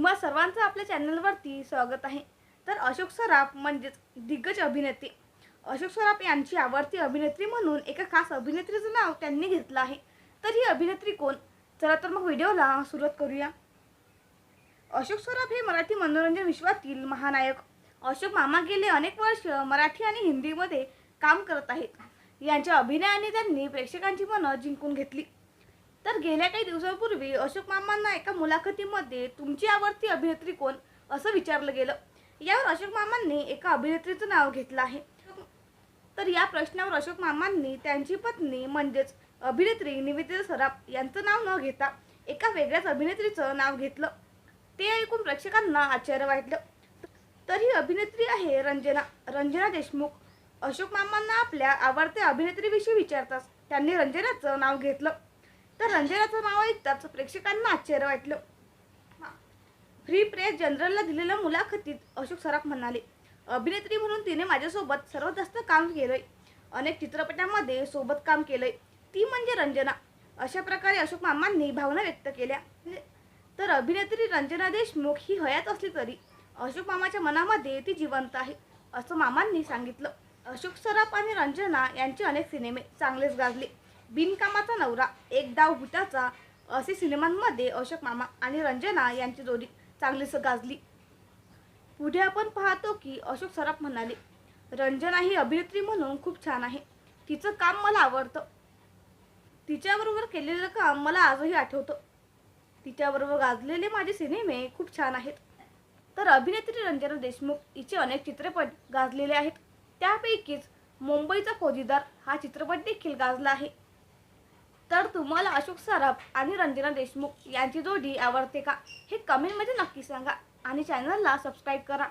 तुम्हा सर्वांचं आपल्या चॅनलवरती स्वागत आहे. तर अशोक सराफ म्हणजेच दिग्गज अभिनेते. अशोक सराफ यांची आवडती अभिनेत्री म्हणून एका खास अभिनेत्रीचं नाव त्यांनी घेतलं आहे. तर ही अभिनेत्री कोण? चला तर मग व्हिडिओला सुरुवात करूया. अशोक सराफ हे मराठी मनोरंजन विश्वातील महानायक. अशोक मामा गेले अनेक वर्ष मराठी आणि हिंदीमध्ये काम करत आहेत. यांच्या अभिनयाने त्यांनी प्रेक्षकांची मनं जिंकून घेतली. तर गेल्या काही दिवसांपूर्वी अशोक मामांना एका मुलाखतीमध्ये तुमची आवडती अभिनेत्री कोण असं विचारलं गेलं. यावर अशोक मामांनी एका अभिनेत्रीचं नाव घेतलं आहे. तर या प्रश्नावर अशोक मामांनी त्यांची पत्नी म्हणजेच अभिनेत्री निवेदिता सराफ यांचं नाव न घेता एका वेगळ्याच अभिनेत्रीचं नाव घेतलं. ते ऐकून प्रेक्षकांना आश्चर्य वाटलं. तर ही अभिनेत्री आहे रंजना रंजना देशमुख. अशोक मामांना आपल्या आवडत्या अभिनेत्रीविषयी विचारताच त्यांनी रंजनाचं नाव घेतलं. तर रंजनाचं नाव ऐकताच प्रेक्षकांना आश्चर्य वाटलं. फ्री प्रेस जनरलला दिलेल्या मुलाखतीत अशोक सराफ म्हणाले अभिनेत्री म्हणून तिने माझ्यासोबत सर्वात जास्त काम केलंय. अनेक चित्रपटांमध्ये सोबत काम केलंय. ती म्हणजे रंजना. अशा प्रकारे अशोक मामांनी भावना व्यक्त केल्या. तर अभिनेत्री रंजना देशमुख ही हयात असली तरी अशोक मामाच्या मनामध्ये ती जिवंत आहे असं मामांनी सांगितलं. अशोक सराफ आणि रंजना यांचे अनेक सिनेमे चांगलेच गाजले. बिनकामाचा नवरा एक डाव भूताचा असे सिनेमांमध्ये अशोक मामा आणि रंजना यांची जोडी चांगलीच गाजली. पुढे आपण पाहतो की अशोक सराफ म्हणाले रंजना ही अभिनेत्री म्हणून खूप छान आहे. तिचं काम मला आवडतं. तिच्याबरोबर केलेलं काम मला आजही आठवतं. तिच्याबरोबर गाजलेले माझे सिनेमे खूप छान आहेत. तर अभिनेत्री रंजना देशमुख हिचे अनेक चित्रपट गाजलेले आहेत. त्यापैकीच मुंबईचा फौजीदार हा चित्रपट देखील गाजला आहे. तर तुम्हाला अशोक सराफ आणि रंजना देशमुख यांची जोडी आवडते का? हे कमेंटमध्ये नक्की सांगा आणि चॅनलला सबस्क्राईब करा.